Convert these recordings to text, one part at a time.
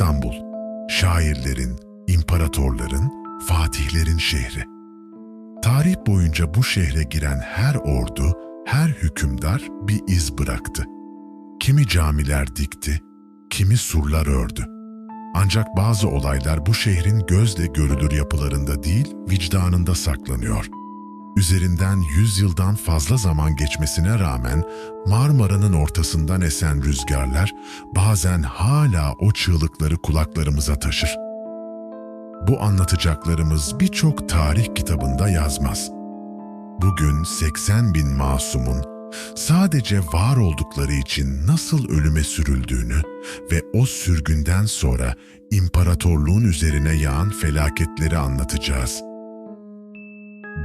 İstanbul, şairlerin, imparatorların, fatihlerin şehri. Tarih boyunca bu şehre giren her ordu, her hükümdar bir iz bıraktı. Kimi camiler dikti, kimi surlar ördü. Ancak bazı olaylar bu şehrin gözle görülür yapılarında değil, vicdanında saklanıyor. Üzerinden yüz yıldan fazla zaman geçmesine rağmen Marmara'nın ortasından esen rüzgarlar bazen hala o çığlıkları kulaklarımıza taşır. Bu anlatacaklarımız birçok tarih kitabında yazmaz. Bugün 80 bin masumun sadece var oldukları için nasıl ölüme sürüldüğünü ve o sürgünden sonra imparatorluğun üzerine yağan felaketleri anlatacağız.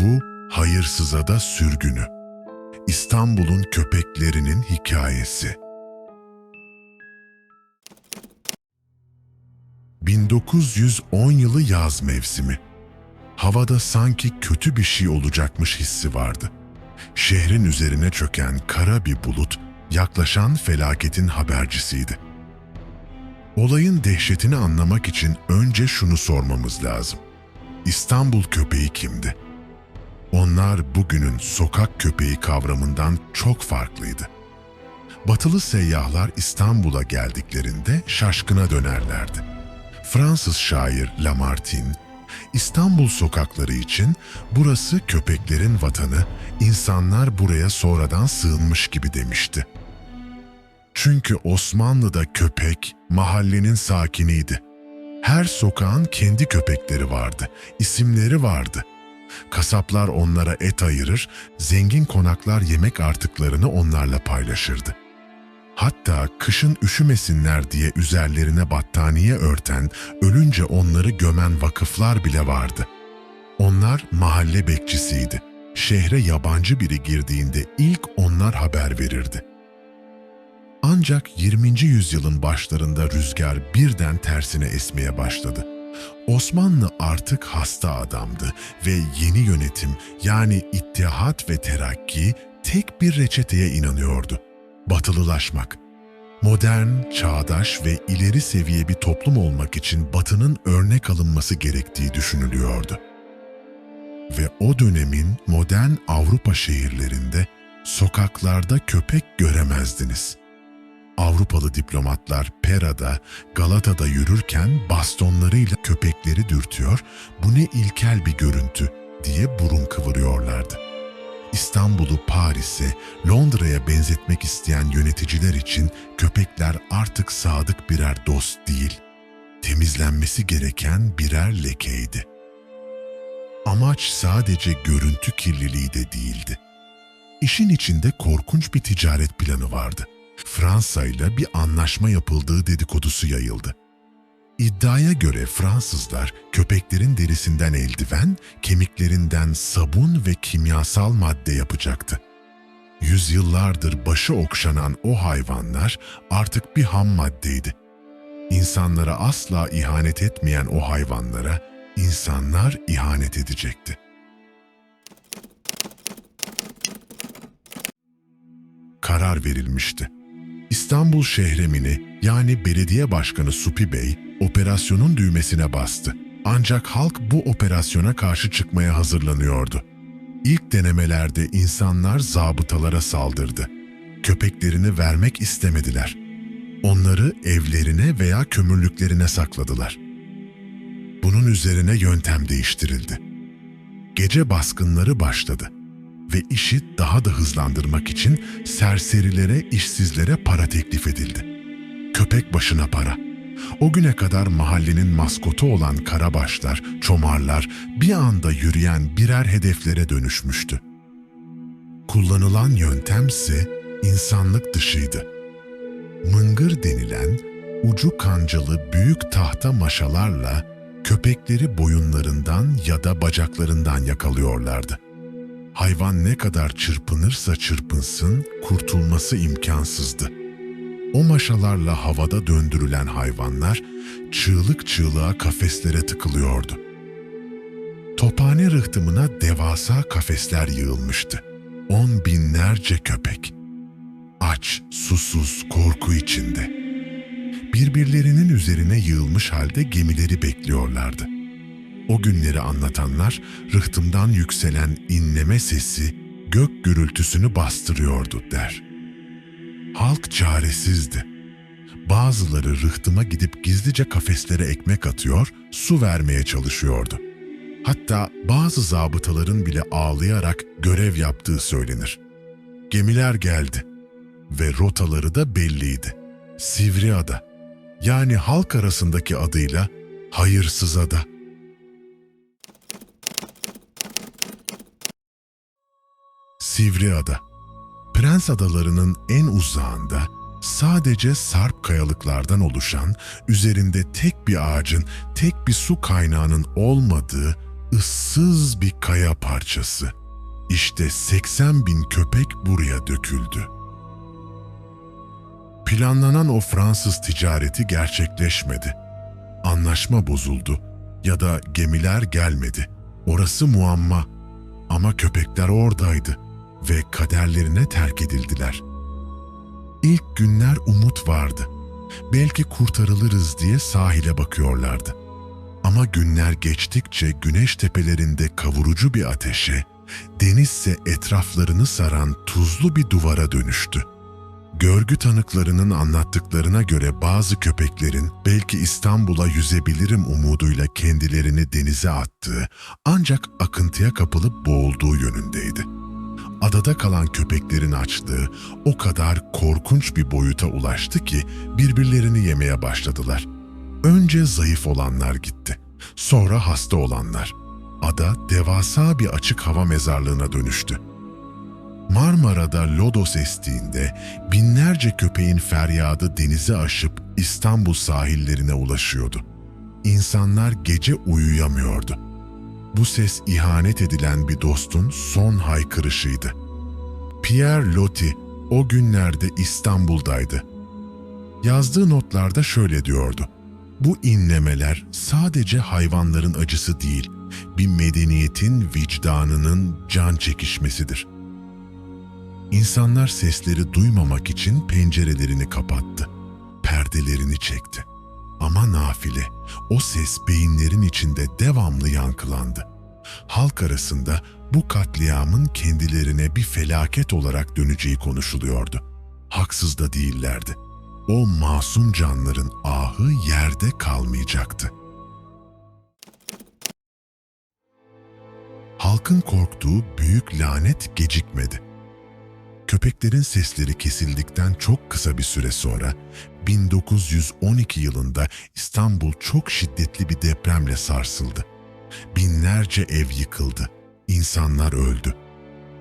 Bu hayırsıza da sürgünü. İstanbul'un köpeklerinin hikayesi. 1910 yılı yaz mevsimi. Havada sanki kötü bir şey olacakmış hissi vardı. Şehrin üzerine çöken kara bir bulut yaklaşan felaketin habercisiydi. Olayın dehşetini anlamak için önce şunu sormamız lazım. İstanbul köpeği kimdi? Onlar bugünün sokak köpeği kavramından çok farklıydı. Batılı seyyahlar İstanbul'a geldiklerinde şaşkına dönerlerdi. Fransız şair Lamartine, İstanbul sokakları için burası köpeklerin vatanı, insanlar buraya sonradan sığınmış gibi demişti. Çünkü Osmanlı'da köpek mahallenin sakiniydi. Her sokağın kendi köpekleri vardı, isimleri vardı. Kasaplar onlara et ayırır, zengin konaklar yemek artıklarını onlarla paylaşırdı. Hatta kışın üşümesinler diye üzerlerine battaniye örten, ölünce onları gömen vakıflar bile vardı. Onlar mahalle bekçisiydi. Şehre yabancı biri girdiğinde ilk onlar haber verirdi. Ancak 20. yüzyılın başlarında rüzgar birden tersine esmeye başladı. Osmanlı artık hasta adamdı ve yeni yönetim yani ittihat ve terakki tek bir reçeteye inanıyordu. Batılılaşmak. Modern, çağdaş ve ileri seviye bir toplum olmak için Batı'nın örnek alınması gerektiği düşünülüyordu. Ve o dönemin modern Avrupa şehirlerinde sokaklarda köpek göremezdiniz. Avrupalı diplomatlar Pera'da, Galata'da yürürken bastonlarıyla köpekleri dürtüyor, bu ne ilkel bir görüntü diye burun kıvırıyorlardı. İstanbul'u Paris'e, Londra'ya benzetmek isteyen yöneticiler için köpekler artık sadık birer dost değil, temizlenmesi gereken birer lekeydi. Amaç sadece görüntü kirliliği de değildi. İşin içinde korkunç bir ticaret planı vardı. Fransa ile bir anlaşma yapıldığı dedikodusu yayıldı. İddiaya göre Fransızlar köpeklerin derisinden eldiven, kemiklerinden sabun ve kimyasal madde yapacaktı. Yüzyıllardır başı okşanan o hayvanlar artık bir ham maddeydi. İnsanlara asla ihanet etmeyen o hayvanlara insanlar ihanet edecekti. Karar verilmişti. İstanbul Şehremini yani belediye başkanı Supi Bey operasyonun düğmesine bastı. Ancak halk bu operasyona karşı çıkmaya hazırlanıyordu. İlk denemelerde insanlar zabıtalara saldırdı. Köpeklerini vermek istemediler. Onları evlerine veya kömürlüklerine sakladılar. Bunun üzerine yöntem değiştirildi. Gece baskınları başladı ve işi daha da hızlandırmak için serserilere, işsizlere para teklif edildi. Köpek başına para. O güne kadar mahallenin maskotu olan karabaşlar, çomarlar bir anda yürüyen birer hedeflere dönüşmüştü. Kullanılan yöntem ise insanlık dışıydı. Mıngır denilen ucu kancalı büyük tahta maşalarla köpekleri boyunlarından ya da bacaklarından yakalıyorlardı. Hayvan ne kadar çırpınırsa çırpınsın kurtulması imkansızdı. O maşalarla havada döndürülen hayvanlar çığlık çığlığa kafeslere tıkılıyordu. Tophane rıhtımına devasa kafesler yığılmıştı. On binlerce köpek. Aç, susuz, korku içinde. birbirlerinin üzerine yığılmış halde gemileri bekliyorlardı. O günleri anlatanlar rıhtımdan yükselen inleme sesi gök gürültüsünü bastırıyordu der. Halk çaresizdi. Bazıları rıhtıma gidip gizlice kafeslere ekmek atıyor, su vermeye çalışıyordu. Hatta bazı zabıtaların bile ağlayarak görev yaptığı söylenir. Gemiler geldi ve rotaları da belliydi. Sivriada, yani halk arasındaki adıyla Hayırsızada. Sivriada, Prens Adaları'nın en uzağında sadece sarp kayalıklardan oluşan, üzerinde tek bir ağacın, tek bir su kaynağının olmadığı ıssız bir kaya parçası. İşte 80 bin köpek buraya döküldü. Planlanan o Fransız ticareti gerçekleşmedi. Anlaşma bozuldu ya da gemiler gelmedi. Orası muamma. Ama köpekler oradaydı ve kaderlerine terk edildiler. İlk günler umut vardı. Belki kurtarılırız diye sahile bakıyorlardı. Ama günler geçtikçe güneş tepelerinde kavurucu bir ateşe, denizse etraflarını saran tuzlu bir duvara dönüştü. Görgü tanıklarının anlattıklarına göre bazı köpeklerin belki İstanbul'a yüzebilirim umuduyla kendilerini denize attığı ancak akıntıya kapılıp boğulduğu yönündeydi. Adada kalan köpeklerin açlığı o kadar korkunç bir boyuta ulaştı ki birbirlerini yemeye başladılar. Önce zayıf olanlar gitti, sonra hasta olanlar. Ada devasa bir açık hava mezarlığına dönüştü. Marmara'da lodos estiğinde binlerce köpeğin feryadı denizi aşıp İstanbul sahillerine ulaşıyordu. İnsanlar gece uyuyamıyordu. Bu ses ihanet edilen bir dostun son haykırışıydı. Pierre Loti o günlerde İstanbul'daydı. Yazdığı notlarda şöyle diyordu. Bu inlemeler sadece hayvanların acısı değil, bir medeniyetin vicdanının can çekişmesidir. İnsanlar sesleri duymamak için pencerelerini kapattı. Perdelerini çekti. Ama nafile, o ses beyinlerin içinde devamlı yankılandı. Halk arasında bu katliamın kendilerine bir felaket olarak döneceği konuşuluyordu. Haksız da değillerdi. O masum canların ahı yerde kalmayacaktı. Halkın korktuğu büyük lanet gecikmedi köpeklerin sesleri kesildikten çok kısa bir süre sonra 1912 yılında İstanbul çok şiddetli bir depremle sarsıldı. Binlerce ev yıkıldı, insanlar öldü.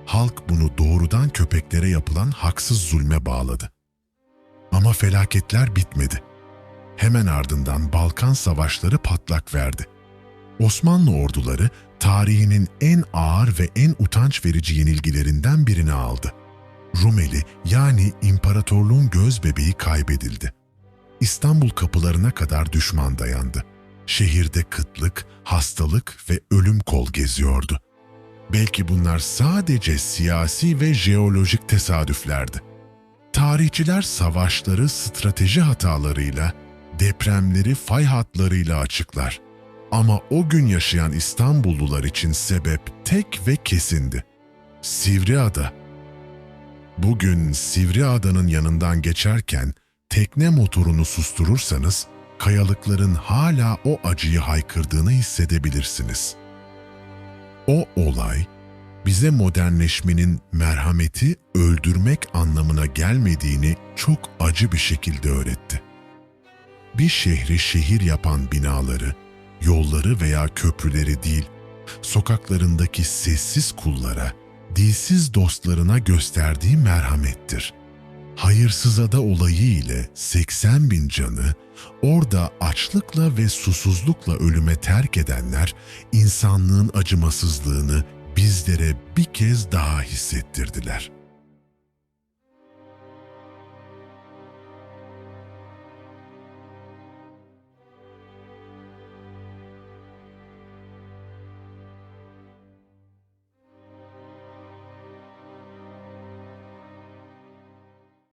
Halk bunu doğrudan köpeklere yapılan haksız zulme bağladı. Ama felaketler bitmedi. Hemen ardından Balkan savaşları patlak verdi. Osmanlı orduları tarihinin en ağır ve en utanç verici yenilgilerinden birini aldı. Rumeli yani imparatorluğun göz bebeği kaybedildi. İstanbul kapılarına kadar düşman dayandı. Şehirde kıtlık, hastalık ve ölüm kol geziyordu. Belki bunlar sadece siyasi ve jeolojik tesadüflerdi. Tarihçiler savaşları strateji hatalarıyla, depremleri fay hatlarıyla açıklar. Ama o gün yaşayan İstanbullular için sebep tek ve kesindi. Sivriada Bugün Sivriada'nın yanından geçerken tekne motorunu susturursanız kayalıkların hala o acıyı haykırdığını hissedebilirsiniz. O olay bize modernleşmenin merhameti öldürmek anlamına gelmediğini çok acı bir şekilde öğretti. Bir şehri şehir yapan binaları, yolları veya köprüleri değil, sokaklarındaki sessiz kullara, dilsiz dostlarına gösterdiği merhamettir. Hayırsızada olayı ile 80 bin canı orada açlıkla ve susuzlukla ölüme terk edenler insanlığın acımasızlığını bizlere bir kez daha hissettirdiler.''